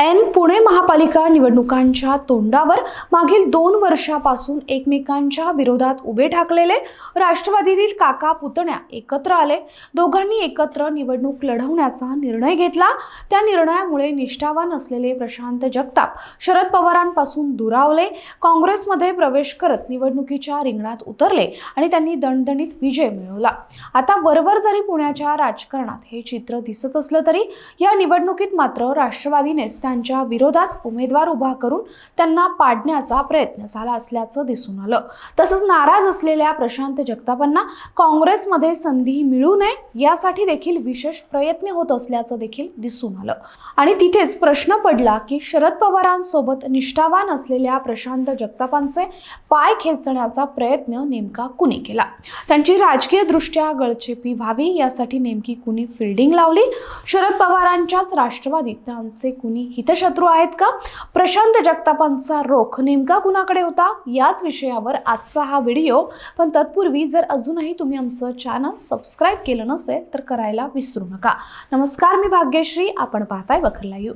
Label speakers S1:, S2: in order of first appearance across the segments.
S1: N Pune महापालिका निवडणुकांच्या तोंडावर मागील दोन वर्षापासून एकमेकांच्या विरोधात उभे ठाकलेले राष्ट्रवादीतील काका पुतण्या एकत्र आले. दोघांनी एकत्र निवडणूक लढवण्याचा निर्णय घेतला. त्या निर्णयामुळे निष्ठावान असलेले प्रशांत जगताप शरद पवारांपासून दुरावले. काँग्रेसमध्ये प्रवेश करत निवडणुकीच्या रिंगणात उतरले आणि त्यांनी दणदणीत विजय मिळवला. आता वरवर जरी पुण्याच्या राजकारणात हे चित्र दिसत असलं तरी या निवडणुकीत मात्र राष्ट्रवादीनेच त्यांच्या विरोधात उमेदवार उभा करून त्यांना पाडण्याचा प्रयत्न झाला असल्याचं दिसून आलं. तसंच नाराज असलेल्या प्रशांत जगतापांना काँग्रेसमध्ये संधी मिळू नये यासाठी देखील विशेष प्रयत्न होत असल्याचं देखील दिसून आलं. आणि तिथेच प्रश्न पडला की शरद पवारांसोबत निष्ठावान असलेल्या प्रशांत जगतापांचे पाय खेचण्याचा प्रयत्न नेमका कुणी केला? त्यांची राजकीय दृष्ट्या गळचेपी व्हावी यासाठी नेमकी कुणी फिल्डिंग लावली? शरद पवारांच्याच राष्ट्रवादीत त्यांचे कुणी हितशत्रू आहेत का? प्रशांत जगतापांचा रोख नेमका कुणाकडे होता? याच विषयावर आजचा हा व्हिडिओ. पण तत्पूर्वी जर अजूनही तुम्ही आमचं चॅनल सबस्क्राईब केलं नसेल तर करायला विसरू नका. नमस्कार मी भाग्यश्री. आपण पाहताय वखर येऊ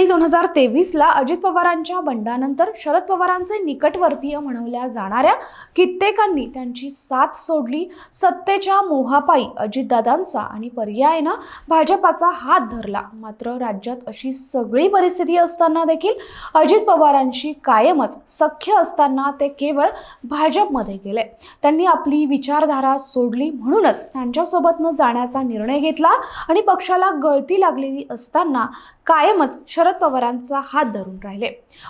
S1: मंडळी दोन हजार तेवीसला अजित पवारांच्या बंडानंतर शरद पवारांचे निकटवर्तीय म्हणवल्या जाणाऱ्या कित्येकांनी त्यांची साथ सोडली. सत्तेच्या मोहापायी अजितदादांचा आणि पर्यायानं भाजपाचा हात धरला. मात्र राज्यात अशी सगळी परिस्थिती असताना देखील अजित पवारांशी कायमच सख्य असताना ते केवळ भाजपमध्ये गेले. त्यांनी आपली विचारधारा सोडली म्हणूनच त्यांच्यासोबतनं जाण्याचा निर्णय घेतला आणि पक्षाला गळती लागलेली असताना कायमच शरद शरद पवारांचा हात धरून राहिले.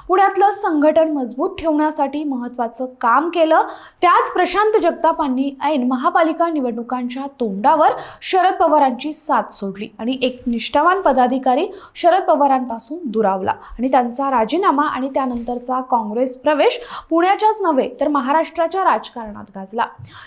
S1: पुण्यातलं संघटन मजबूत ठेवण्यासाठी महत्वाचं काम केलं. त्याच प्रशांत जगतापांनी ऐन महापालिका निवडणुकांच्या तोंडावर शरद पवारांची साथ सोडली आणि एक निष्ठावान पदाधिकारी शरद पवारांपासून दुरावला आणि त्यांचा राजीनामा आणि त्यानंतरचा काँग्रेस प्रवेश पुण्याच्याच नव्हे तर महाराष्ट्राच्या राजकारणात गाजला.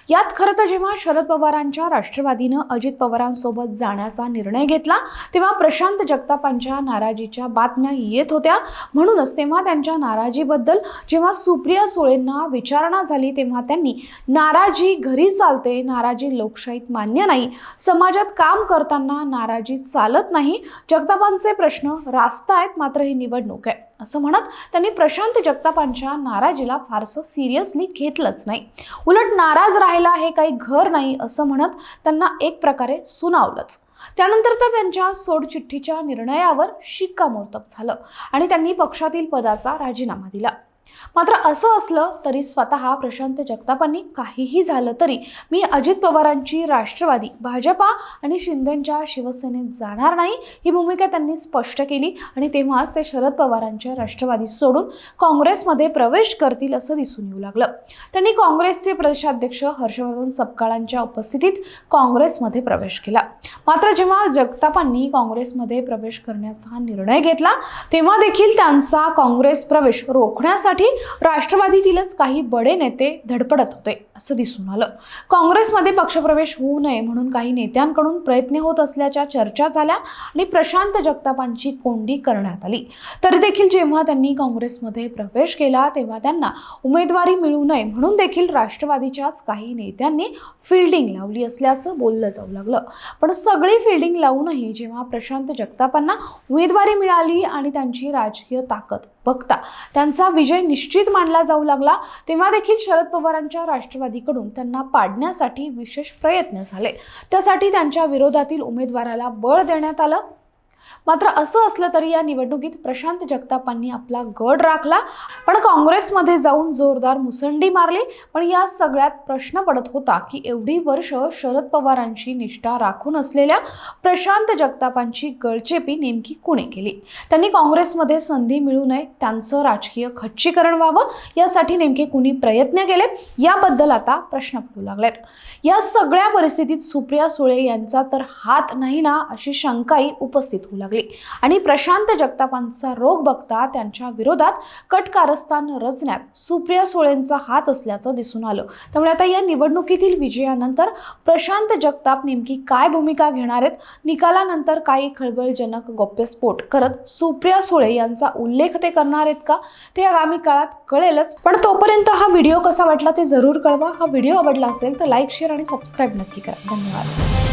S1: यात खरं तर जेव्हा शरद पवारांच्या राष्ट्रवादीनं अजित पवारांसोबत जाण्याचा निर्णय घेतला तेव्हा प्रशांत जगतापांच्या नाराजीच्या बातम्या येत होत्या. म्हणूनच तेव्हा त्यांच्या नाराजीबद्दल जेव्हा सुप्रिया सुळेंना विचारणा झाली तेव्हा त्यांनी नाराजी घरी चालते नाराजी लोकशाहीत मान्य नाही. समाजात काम करताना नाराजी चालत नाही. जगतापांचे प्रश्न रास्त आहेत मात्र ही निवडणूक आहे. असं म्हणत त्यांनी प्रशांत जगतापांच्या नाराजीला फारसं सिरियसली घेतलंच नाही. उलट नाराज राहायला हे काही घर नाही असं म्हणत त्यांना एक प्रकारे सुनावलंच. त्यानंतर तर त्यांच्या सोडचिठ्ठीच्या निर्णयावर शिक्कामोर्तब झालं आणि त्यांनी पक्षातील पदाचा राजीनामा दिला. मात्र असं असलं तरी स्वतः प्रशांत जगतापांनी काहीही झालं तरी मी अजित पवारांची राष्ट्रवादी भाजपा आणि शिंदेच्या शिवसेनेत जाणार नाही ही भूमिका त्यांनी स्पष्ट केली आणि तेव्हाच ते शरद पवारांच्या राष्ट्रवादी सोडून काँग्रेसमध्ये प्रवेश करतील असं दिसून येऊ लागलं. त्यांनी काँग्रेसचे प्रदेशाध्यक्ष हर्षवर्धन सपकाळांच्या उपस्थितीत काँग्रेसमध्ये प्रवेश केला. मात्र जेव्हा जगतापांनी काँग्रेसमध्ये प्रवेश करण्याचा निर्णय घेतला तेव्हा देखील त्यांचा काँग्रेस प्रवेश रोखण्यासाठी राष्ट्रवादीतीलच काही बडे नेते धडपडत होते असं दिसून आलं. काँग्रेसमध्ये पक्षप्रवेश होऊ नये म्हणून काही नेत्यांकडून प्रयत्न होत असल्याच्या चर्चा झाल्या आणि प्रशांत जगतापांची कोंडी करण्यात आली. तरी देखील जेव्हा त्यांनी काँग्रेसमध्ये प्रवेश केला तेव्हा त्यांना उमेदवारी मिळू नये म्हणून देखील राष्ट्रवादीच्याच काही नेत्यांनी फिल्डिंग लावली असल्याचं बोललं जाऊ लागलं. पण सगळी फिल्डिंग लावूनही जेव्हा प्रशांत जगतापांना उमेदवारी मिळाली आणि त्यांची राजकीय ताकद बघता त्यांचा विजय निश्चित मानला जाऊ लागला तेव्हा देखील शरद पवारांच्या राष्ट्रवादीकडून त्यांना पाडण्यासाठी विशेष प्रयत्न झाले. त्यासाठी त्यांच्या विरोधातील उमेदवाराला बळ देण्यात आलं. मात्र असं असलं तरी या निवडणुकीत प्रशांत जगतापांनी आपला गड राखला. पण काँग्रेसमध्ये जाऊन जोरदार मुसंडी मारली. पण या सगळ्यात प्रश्न पडत होता की एवढी वर्ष शरद पवारांची निष्ठा राखून असलेल्या प्रशांत जगतापांची गळचेपी नेमकी कुणी केली? त्यांनी काँग्रेसमध्ये संधी मिळू नये त्यांचं राजकीय खच्चीकरण व्हावं यासाठी नेमके कुणी प्रयत्न केले? याबद्दल आता प्रश्न पडू लागलेत. या सगळ्या परिस्थितीत सुप्रिया सुळे यांचा तर हात नाही ना अशी शंकाही उपस्थित होऊ लागली. आणि प्रशांत जगतापांचा रोग बघता त्यांच्या विरोधात कट कारस्थान रचण्यात सुप्रिया सुळेंचा हात असल्याचं दिसून आलं. त्यामुळे आता या निवडणुकीतील विजयानंतर प्रशांत जगताप नेमकी काय भूमिका घेणार आहेत? निकालानंतर काही खळबळजनक गौप्यस्फोट करत सुप्रिया सुळे यांचा उल्लेख ते करणार आहेत का? ते आगामी काळात कळेलच. पण तोपर्यंत हा व्हिडिओ कसा वाटला ते जरूर कळवा. हा व्हिडिओ आवडला असेल तर लाईक शेअर आणि सबस्क्राईब नक्की करा. धन्यवाद.